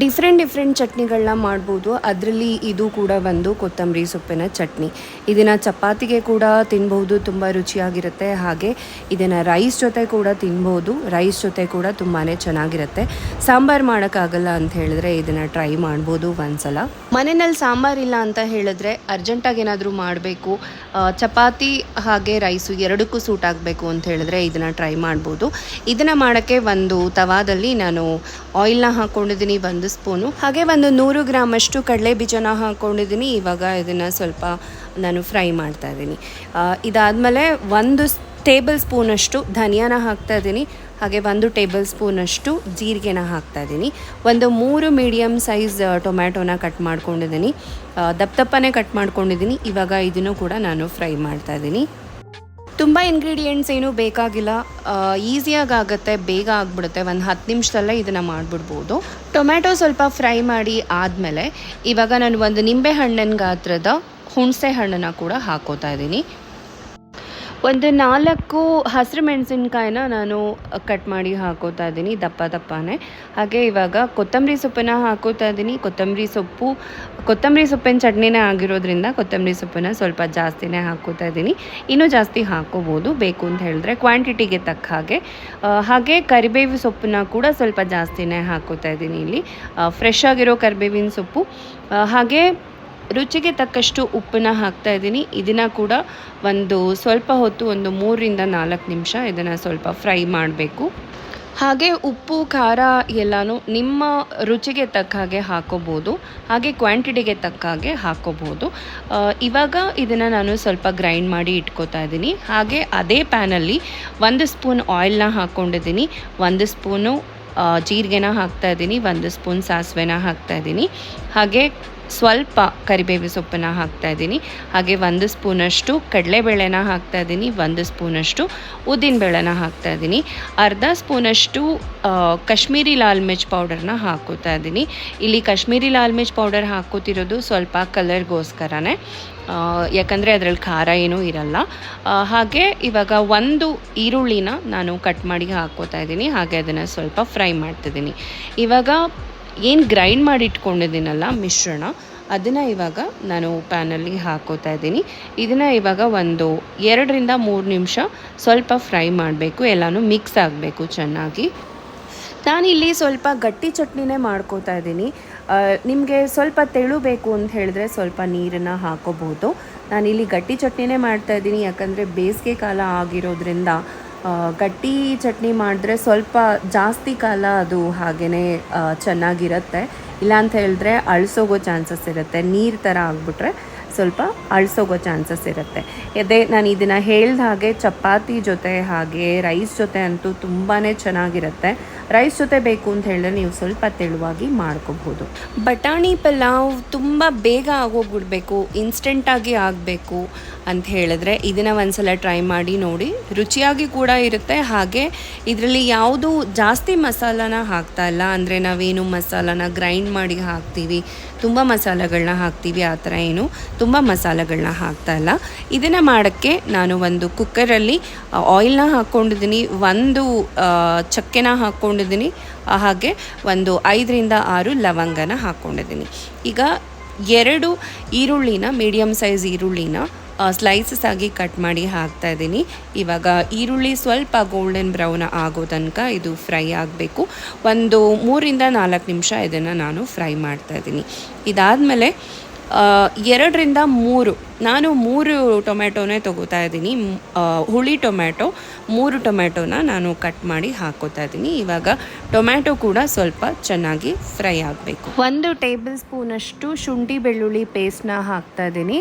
Different different ಚಟ್ನಿಗಳನ್ನ ಮಾಡ್ಬೋದು. ಅದರಲ್ಲಿ ಇದು ಕೂಡ ಒಂದು ಕೊತ್ತಂಬರಿ ಸೊಪ್ಪಿನ ಚಟ್ನಿ. ಇದನ್ನು ಚಪಾತಿಗೆ ಕೂಡ ತಿನ್ಬೋದು ತುಂಬ ರುಚಿಯಾಗಿರುತ್ತೆ. ಹಾಗೆ ಇದನ್ನು ರೈಸ್ ಜೊತೆ ಕೂಡ ತಿನ್ಬೋದು ರೈಸ್ ಜೊತೆ ಕೂಡ ತುಂಬಾ ಚೆನ್ನಾಗಿರುತ್ತೆ. ಸಾಂಬಾರು ಮಾಡೋಕ್ಕಾಗಲ್ಲ ಅಂತ ಹೇಳಿದ್ರೆ ಇದನ್ನು ಟ್ರೈ ಮಾಡ್ಬೋದು ಒಂದ್ಸಲ. ಮನೆಯಲ್ಲಿ ಸಾಂಬಾರಿಲ್ಲ ಅಂತ ಹೇಳಿದ್ರೆ ಅರ್ಜೆಂಟಾಗಿ ಏನಾದರೂ ಮಾಡಬೇಕು. ಚಪಾತಿ ಹಾಗೆ ರೈಸು ಎರಡಕ್ಕೂ ಸೂಟ್ ಆಗಬೇಕು ಅಂತ ಹೇಳಿದ್ರೆ ಇದನ್ನು ಟ್ರೈ ಮಾಡ್ಬೋದು. ಇದನ್ನು ಮಾಡೋಕ್ಕೆ ಒಂದು ತವಾದಲ್ಲಿ ನಾನು ಆಯಿಲ್ನ ಹಾಕ್ಕೊಂಡಿದ್ದೀನಿ ಒಂದು ಸ್ಪೂನು. ಹಾಗೆ ಒಂದು ನೂರು ಗ್ರಾಮ್ ಅಷ್ಟು ಕಡಲೆ ಬೀಜನ ಹಾಕ್ಕೊಂಡಿದ್ದೀನಿ ಇವಾಗ ಇದನ್ನು ಸ್ವಲ್ಪ ನಾನು ಫ್ರೈ ಮಾಡ್ತಾ ಇದ್ದೀನಿ. ಇದಾದಮೇಲೆ ಒಂದು ಟೇಬಲ್ ಸ್ಪೂನಷ್ಟು ಧನಿಯಾನ ಹಾಕ್ತಾ ಇದ್ದೀನಿ. ಹಾಗೆ ಒಂದು ಟೇಬಲ್ ಸ್ಪೂನಷ್ಟು ಜೀರಿಗೆನ ಹಾಕ್ತಾ ಇದ್ದೀನಿ. ಒಂದು ಮೂರು ಮೀಡಿಯಮ್ ಸೈಜ್ ಟೊಮ್ಯಾಟೊನ ಕಟ್ ಮಾಡ್ಕೊಂಡಿದ್ದೀನಿ. ದಪ್ಪ ದಪ್ಪನೇ ಕಟ್ ಮಾಡ್ಕೊಂಡಿದ್ದೀನಿ. ಇವಾಗ ಇದನ್ನು ಕೂಡ ನಾನು ಫ್ರೈ ಮಾಡ್ತಾ ಇದ್ದೀನಿ. ತುಂಬ ಇಂಗ್ರೀಡಿಯೆಂಟ್ಸ್ ಏನೂ ಬೇಕಾಗಿಲ್ಲ. ಈಸಿಯಾಗಿ ಆಗುತ್ತೆ ಬೇಗ ಆಗಿಬಿಡುತ್ತೆ. ಒಂದು ಹತ್ತು ನಿಮಿಷದಲ್ಲೇ ಇದನ್ನು ಮಾಡಿಬಿಡ್ಬೋದು. ಟೊಮ್ಯಾಟೊ ಸ್ವಲ್ಪ ಫ್ರೈ ಮಾಡಿ ಆದಮೇಲೆ ಇವಾಗ ನಾನು ಒಂದು ನಿಂಬೆ ಹಣ್ಣಿನ ಗಾತ್ರದ ಹುಣಸೆ ಹಣ್ಣನ್ನು ಕೂಡ ಹಾಕೋತಾ ಇದ್ದೀನಿ. ಒಂದು ನಾಲ್ಕು ಹಸಿರು ಮೆಣಸಿನ್ಕಾಯಿನ ನಾನು ಕಟ್ ಮಾಡಿ ಹಾಕೋತಾ ಇದ್ದೀನಿ, ದಪ್ಪ ದಪ್ಪನೇ. ಹಾಗೆ ಇವಾಗ ಕೊತ್ತಂಬರಿ ಸೊಪ್ಪನ್ನ ಹಾಕೋತಾ ಇದ್ದೀನಿ. ಕೊತ್ತಂಬರಿ ಸೊಪ್ಪು, ಕೊತ್ತಂಬರಿ ಸೊಪ್ಪಿನ ಚಟ್ನಿನೇ ಆಗಿರೋದ್ರಿಂದ ಕೊತ್ತಂಬರಿ ಸೊಪ್ಪನ್ನ ಸ್ವಲ್ಪ ಜಾಸ್ತಿನೇ ಹಾಕೋತಾ ಇದ್ದೀನಿ. ಇನ್ನೂ ಜಾಸ್ತಿ ಹಾಕೋಬೋದು, ಬೇಕು ಅಂತ ಹೇಳಿದ್ರೆ ಕ್ವಾಂಟಿಟಿಗೆ ತಕ್ಕ ಹಾಗೆ. ಹಾಗೆ ಕರಿಬೇವು ಸೊಪ್ಪನ್ನ ಕೂಡ ಸ್ವಲ್ಪ ಜಾಸ್ತಿನೇ ಹಾಕೋತಾ ಇದ್ದೀನಿ ಇಲ್ಲಿ. ಫ್ರೆಶ್ ಆಗಿರೋ ಕರಿಬೇವಿನ ಸೊಪ್ಪು. ಹಾಗೆ ರುಚಿಗೆ ತಕ್ಕಷ್ಟು ಉಪ್ಪನ್ನ ಹಾಕ್ತಾ ಇದ್ದೀನಿ. ಇದನ್ನು ಕೂಡ ಒಂದು ಸ್ವಲ್ಪ ಹೊತ್ತು, ಒಂದು ಮೂರರಿಂದ ನಾಲ್ಕು ನಿಮಿಷ ಇದನ್ನು ಸ್ವಲ್ಪ ಫ್ರೈ ಮಾಡಬೇಕು. ಹಾಗೆ ಉಪ್ಪು, ಖಾರ ಎಲ್ಲನೂ ನಿಮ್ಮ ರುಚಿಗೆ ತಕ್ಕ ಹಾಗೆ ಹಾಕೋಬೋದು. ಹಾಗೆ ಕ್ವಾಂಟಿಟಿಗೆ ತಕ್ಕ ಹಾಗೆ ಹಾಕೋಬೋದು. ಇವಾಗ ಇದನ್ನು ನಾನು ಸ್ವಲ್ಪ ಗ್ರೈಂಡ್ ಮಾಡಿ ಇಟ್ಕೋತಾ ಇದ್ದೀನಿ. ಹಾಗೆ ಅದೇ ಪ್ಯಾನಲ್ಲಿ ಒಂದು ಸ್ಪೂನ್ ಆಯಿಲ್ನ ಹಾಕ್ಕೊಂಡಿದ್ದೀನಿ ಒಂದು ಸ್ಪೂನು ಜೀರಿಗೆನ ಹಾಕ್ತಾ ಇದ್ದೀನಿ. ಒಂದು ಸ್ಪೂನ್ ಸಾಸಿವೆನ ಹಾಕ್ತಾ ಇದ್ದೀನಿ. ಹಾಗೆ ಸ್ವಲ್ಪ ಕರಿಬೇವು ಸೊಪ್ಪನ್ನ ಹಾಕ್ತಾ ಇದ್ದೀನಿ. ಹಾಗೆ ಒಂದು ಸ್ಪೂನಷ್ಟು ಕಡಲೆಬೇಳೆನ ಹಾಕ್ತಾ ಇದ್ದೀನಿ. ಒಂದು ಸ್ಪೂನಷ್ಟು ಉದ್ದಿನಬೇಳೆನ ಹಾಕ್ತಾ ಇದ್ದೀನಿ. ಅರ್ಧ ಸ್ಪೂನಷ್ಟು ಕಾಶ್ಮೀರಿ ಲಾಲ್ ಮಿರ್ಚ್ ಪೌಡರ್ನ ಹಾಕೋತಾ ಇದ್ದೀನಿ. ಇಲ್ಲಿ ಕಾಶ್ಮೀರಿ ಲಾಲ್ ಮಿರ್ಚ್ ಪೌಡರ್ ಹಾಕೋತಿರೋದು ಸ್ವಲ್ಪ ಕಲರ್ಗೋಸ್ಕರನೇ. ಯಾಕಂದರೆ ಅದರಲ್ಲಿ ಖಾರ ಏನೂ ಇರಲ್ಲ. ಹಾಗೆ ಇವಾಗ ಒಂದು ಈರುಳ್ಳಿನ ನಾನು ಕಟ್ ಮಾಡಿ ಹಾಕೋತಾ ಇದ್ದೀನಿ. ಹಾಗೆ ಅದನ್ನು ಸ್ವಲ್ಪ ಫ್ರೈ ಮಾಡ್ತಿದ್ದೀನಿ ಇವಾಗ ಏನು ಗ್ರೈಂಡ್ ಮಾಡಿ ಇಟ್ಕೊಂಡಿದ್ದೀನಲ್ಲ ಮಿಶ್ರಣ, ಅದನ್ನು ಇವಾಗ ನಾನು ಪ್ಯಾನಲ್ಲಿ ಹಾಕೋತಾ ಇದ್ದೀನಿ. ಇದನ್ನು ಇವಾಗ ಒಂದು ಎರಡರಿಂದ ಮೂರು ನಿಮಿಷ ಸ್ವಲ್ಪ ಫ್ರೈ ಮಾಡಬೇಕು, ಎಲ್ಲನೂ ಮಿಕ್ಸ್ ಆಗಬೇಕು ಚೆನ್ನಾಗಿ. ನಾನಿಲ್ಲಿ ಸ್ವಲ್ಪ ಗಟ್ಟಿ ಚಟ್ನಿನೇ ಮಾಡ್ಕೋತಾ ಇದ್ದೀನಿ. ನಿಮಗೆ ಸ್ವಲ್ಪ ತೆಳು ಬೇಕು ಅಂತ ಹೇಳಿದ್ರೆ ಸ್ವಲ್ಪ ನೀರನ್ನು ಹಾಕೋಬಹುದು ನಾನಿಲ್ಲಿ ಗಟ್ಟಿ ಚಟ್ನಿನೇ ಮಾಡ್ತಾ ಇದ್ದೀನಿ, ಯಾಕಂದರೆ ಬೇಸಿಗೆ ಕಾಲ ಆಗಿರೋದ್ರಿಂದ ಗಟ್ಟಿ ಚಟ್ನಿ ಮಾಡಿದ್ರೆ ಸ್ವಲ್ಪ ಜಾಸ್ತಿ ಕಾಲ ಅದು ಹಾಗೇ ಚೆನ್ನಾಗಿರುತ್ತೆ. ಇಲ್ಲ ಅಂತ ಹೇಳಿದ್ರೆ ಅಳಿಸೋಗೋ ಚಾನ್ಸಸ್ ಇರುತ್ತೆ. ನೀರು ಥರ ಆಗಿಬಿಟ್ರೆ ಸ್ವಲ್ಪ ಅಳಿಸೋಗೋ ಚಾನ್ಸಸ್ ಇರುತ್ತೆ. ಅದೇ ನಾನು ಇದನ್ನು ಹೇಳ್ದ ಹಾಗೆ ಚಪಾತಿ ಜೊತೆ ಹಾಗೆ ರೈಸ್ ಜೊತೆ ಅಂತೂ ತುಂಬಾ ಚೆನ್ನಾಗಿರುತ್ತೆ. ರೈಸ್ ಜೊತೆ ಬೇಕು ಅಂತ ಹೇಳಿದ್ರೆ ನೀವು ಸ್ವಲ್ಪ ತೆಳುವಾಗಿ ಮಾಡ್ಕೋಬಹುದು. ಬಟಾಣಿ ಪಲಾವ್ ತುಂಬ ಬೇಗ ಆಗೋಗ್ಬಿಡ್ಬೇಕು ಇನ್ಸ್ಟೆಂಟಾಗಿ ಆಗಬೇಕು. ಅಂತ ಹೇಳಿದ್ರೆ ಇದನ್ನು ಒಂದ್ಸಲ ಟ್ರೈ ಮಾಡಿ ನೋಡಿ. ರುಚಿಯಾಗಿ ಕೂಡ ಇರುತ್ತೆ. ಹಾಗೆ ಇದರಲ್ಲಿ ಯಾವುದು ಜಾಸ್ತಿ ಮಸಾಲಾನ ಹಾಕ್ತಾ ಇಲ್ಲ. ಅಂದರೆ ನಾವೇನು ಮಸಾಲಾನ ಗ್ರೈಂಡ್ ಮಾಡಿ ಹಾಕ್ತೀವಿ. ತುಂಬ ಮಸಾಲೆಗಳನ್ನ ಹಾಕ್ತೀವಿ. ಆ ಥರ ಏನು ತುಂಬ ಮಸಾಲೆಗಳನ್ನ ಹಾಕ್ತಾ ಇಲ್ಲ. ಇದನ್ನು ಮಾಡೋಕ್ಕೆ ನಾನು ಒಂದು ಕುಕ್ಕರಲ್ಲಿ ಆಯಿಲ್ನ ಹಾಕ್ಕೊಂಡಿದ್ದೀನಿ. ಒಂದು ಚಕ್ಕೆನ ಹಾಕ್ಕೊಂಡಿದ್ದೀನಿ. ಹಾಗೆ ಒಂದು ಐದರಿಂದ ಆರು ಲವಂಗನ ಹಾಕ್ಕೊಂಡಿದ್ದೀನಿ. ಈಗ ಎರಡು ಈರುಳ್ಳಿನ ಮೀಡಿಯಮ್ ಸೈಜ್ ಈರುಳ್ಳಿನ ಸ್ಲೈಸಸ್ ಆಗಿ ಕಟ್ ಮಾಡಿ ಹಾಕ್ತಾ ಇದ್ದೀನಿ. ಇವಾಗ ಈರುಳ್ಳಿ ಸ್ವಲ್ಪ ಗೋಲ್ಡನ್ ಬ್ರೌನ್ ಆಗೋ ತನಕ ಇದು ಫ್ರೈ ಆಗಬೇಕು. ಒಂದು ಮೂರಿಂದ ನಾಲ್ಕು ನಿಮಿಷ ಇದನ್ನು ನಾನು ಫ್ರೈ ಮಾಡ್ತಾ ಇದ್ದೀನಿ. ಇದಾದಮೇಲೆ ಎರಡರಿಂದ ಮೂರು, ನಾನು ಮೂರು ಟೊಮೆಟೊನೇ ತೊಗೋತಾ ಇದ್ದೀನಿ. ಹುಳಿ ಟೊಮ್ಯಾಟೊ, ಮೂರು ಟೊಮ್ಯಾಟೊನ ನಾನು ಕಟ್ ಮಾಡಿ ಹಾಕೋತಾ ಇದ್ದೀನಿ. ಇವಾಗ ಟೊಮ್ಯಾಟೊ ಕೂಡ ಸ್ವಲ್ಪ ಚೆನ್ನಾಗಿ ಫ್ರೈ ಆಗಬೇಕು. ಒಂದು ಟೇಬಲ್ ಸ್ಪೂನಷ್ಟು ಶುಂಠಿ ಬೆಳ್ಳುಳ್ಳಿ ಪೇಸ್ಟ್ನ ಹಾಕ್ತಾ ಇದ್ದೀನಿ.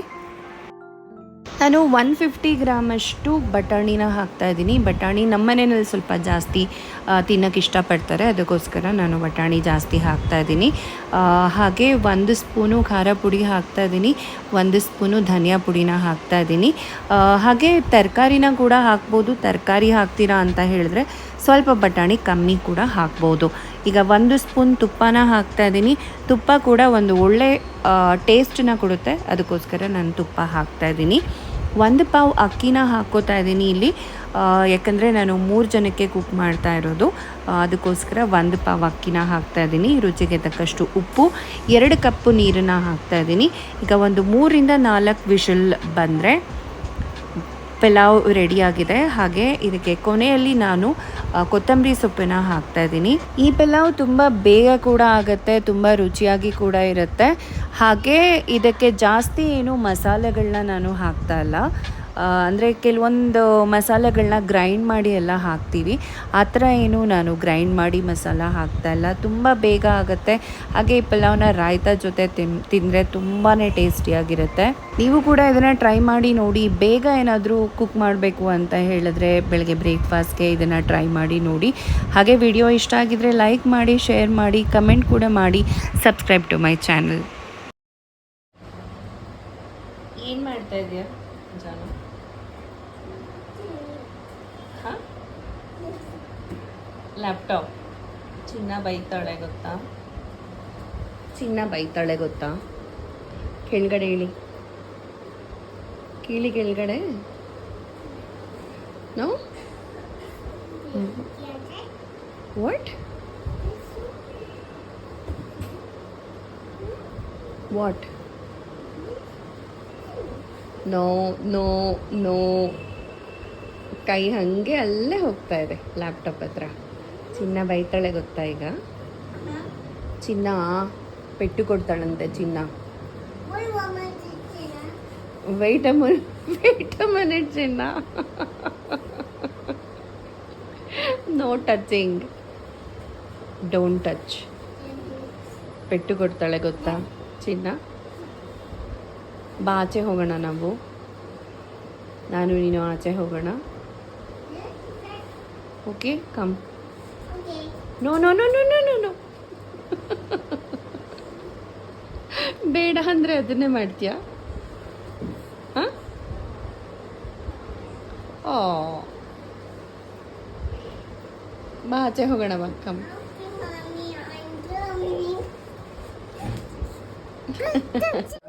ನಾನು ಒನ್ ಫಿಫ್ಟಿ ಗ್ರಾಮಷ್ಟು ಬಟಾಣಿನ ಹಾಕ್ತಾ ಇದ್ದೀನಿ. ಬಟಾಣಿ ನಮ್ಮ ಮನೆಯಲ್ಲಿ ಸ್ವಲ್ಪ ಜಾಸ್ತಿ ತಿನ್ನೋಕ್ಕೆ ಇಷ್ಟಪಡ್ತಾರೆ. ಅದಕ್ಕೋಸ್ಕರ ನಾನು ಬಟಾಣಿ ಜಾಸ್ತಿ ಹಾಕ್ತಾ ಇದ್ದೀನಿ. ಹಾಗೆ ಒಂದು ಸ್ಪೂನು ಖಾರ ಪುಡಿ ಹಾಕ್ತಾ ಇದ್ದೀನಿ. ಒಂದು ಸ್ಪೂನು ಧನಿಯಾ ಪುಡಿನ ಹಾಕ್ತಾ ಇದ್ದೀನಿ. ಹಾಗೆ ತರಕಾರಿನ ಕೂಡ ಹಾಕ್ಬೋದು. ತರಕಾರಿ ಹಾಕ್ತೀರಾ ಅಂತ ಹೇಳಿದ್ರೆ ಸ್ವಲ್ಪ ಬಟಾಣಿ ಕಮ್ಮಿ ಕೂಡ ಹಾಕ್ಬೋದು. ಈಗ ಒಂದು ಸ್ಪೂನ್ ತುಪ್ಪನ ಹಾಕ್ತಾ ಇದ್ದೀನಿ. ತುಪ್ಪ ಕೂಡ ಒಂದು ಒಳ್ಳೆ ಟೇಸ್ಟನ್ನ ಕೊಡುತ್ತೆ. ಅದಕ್ಕೋಸ್ಕರ ನಾನು ತುಪ್ಪ ಹಾಕ್ತಾ ಇದ್ದೀನಿ. ಒಂದು ಪಾವ್ ಅಕ್ಕಿನ ಹಾಕೋತಾ ಇದ್ದೀನಿ ಇಲ್ಲಿ. ಯಾಕಂದರೆ ನಾನು ಮೂರು ಜನಕ್ಕೆ ಕುಕ್ ಮಾಡ್ತಾ ಇರೋದು. ಅದಕ್ಕೋಸ್ಕರ ಒಂದು ಪಾವ್ ಅಕ್ಕಿನ ಹಾಕ್ತಾ ಇದ್ದೀನಿ. ರುಚಿಗೆ ತಕ್ಕಷ್ಟು ಉಪ್ಪು, ಎರಡು ಕಪ್ಪು ನೀರನ್ನು ಹಾಕ್ತಾ ಇದ್ದೀನಿ. ಈಗ ಒಂದು ಮೂರಿಂದ ನಾಲ್ಕು ವಿಷಲ್ ಬಂದರೆ ಪಲಾವ್ ರೆಡಿಯಾಗಿದೆ. ಹಾಗೆ ಇದಕ್ಕೆ ಕೊನೆಯಲ್ಲಿ ನಾನು ಕೊತ್ತಂಬರಿ ಸೊಪ್ಪಿನ ಹಾಕ್ತಾ ಇದ್ದೀನಿ. ಈ ಪಲಾವ್ ತುಂಬ ಬೇಗ ಕೂಡ ಆಗುತ್ತೆ, ತುಂಬ ರುಚಿಯಾಗಿ ಕೂಡ ಇರುತ್ತೆ. ಹಾಗೆ ಇದಕ್ಕೆ ಜಾಸ್ತಿ ಏನು ಮಸಾಲೆಗಳನ್ನ ನಾನು ಹಾಕ್ತಾ ಇಲ್ಲ. ಅಂದರೆ ಕೆಲವೊಂದು ಮಸಾಲೆಗಳನ್ನ ಗ್ರೈಂಡ್ ಮಾಡಿ ಎಲ್ಲ ಹಾಕ್ತೀವಿ. ಆ ಥರ ಏನು ನಾನು ಗ್ರೈಂಡ್ ಮಾಡಿ ಮಸಾಲ ಹಾಕ್ತಾ ಇಲ್ಲ. ತುಂಬ ಬೇಗ ಆಗುತ್ತೆ. ಹಾಗೆ ಈ ಪಲಾವ್ನ ರಾಯ್ತಾ ಜೊತೆ ತಿನ್, ತಿಂದರೆ ತುಂಬಾ ಟೇಸ್ಟಿಯಾಗಿರುತ್ತೆ. ನೀವು ಕೂಡ ಇದನ್ನು ಟ್ರೈ ಮಾಡಿ ನೋಡಿ, ಬೇಗ ಏನಾದರೂ ಕುಕ್ ಮಾಡಬೇಕು ಅಂತ ಹೇಳಿದ್ರೆ ಬೆಳಗ್ಗೆ ಬ್ರೇಕ್ಫಾಸ್ಟ್ಗೆ ಇದನ್ನು ಟ್ರೈ ಮಾಡಿ ನೋಡಿ. ಹಾಗೆ ವಿಡಿಯೋ ಇಷ್ಟ ಆಗಿದ್ರೆ ಲೈಕ್ ಮಾಡಿ ಶೇರ್ ಮಾಡಿ ಕಮೆಂಟ್ ಕೂಡ ಮಾಡಿ. ಸಬ್ಸ್ಕ್ರೈಬ್ ಟು ಮೈ ಚಾನಲ್ ಏನು ಮಾಡ್ತಾ ಇದೆಯಾ ಜಾನು? ಹಾಂ ಲ್ಯಾಪ್ಟಾಪ್ ಚಿನ್ನ ಬೈತಾಳೆ ಗೊತ್ತಾ ಚಿನ್ನ ಬೈತಾಳೆ ಗೊತ್ತಾ ಕೆಳಗಡೆ ಇಳಿ ಕೀಳಿ ಕೆಳಗಡೆ no what what no no no ಕೈ ಹಾಗೆ ಅಲ್ಲೇ ಹೋಗ್ತಾ ಇದೆ ಲ್ಯಾಪ್ಟಾಪ್ ಹತ್ರ. ಚಿನ್ನ ಬೈತಾಳೆ ಗೊತ್ತಾ ಈಗ? ಚಿನ್ನ ಪೆಟ್ಟು ಕೊಡ್ತಾಳಂತೆ ಚಿನ್ನ. ವೈಟ ಮಿನಿಟ್ ಚಿನ್ನ. ನೋ ಟಚಿಂಗ್ ಡೋಂಟ್ ಟಚ್ ಪೆಟ್ಟು ಕೊಡ್ತಾಳೆ ಗೊತ್ತಾ ಚಿನ್ನ? ಬಾ ಆಚೆ ಹೋಗೋಣ ನಾವು. ನಾನು ನೀನು ಆಚೆ ಹೋಗೋಣ. Okay come no no no no no no no ಬೇಡ ಅಂದರೆ ಅದನ್ನೇ ಮಾಡ್ತೀಯಾ? ಹಾಂ? ಓ. ಬಾ ಆಚೆ ಹೋಗೋಣ ಬಾ ಕಮ್ Mommy, I'm coming.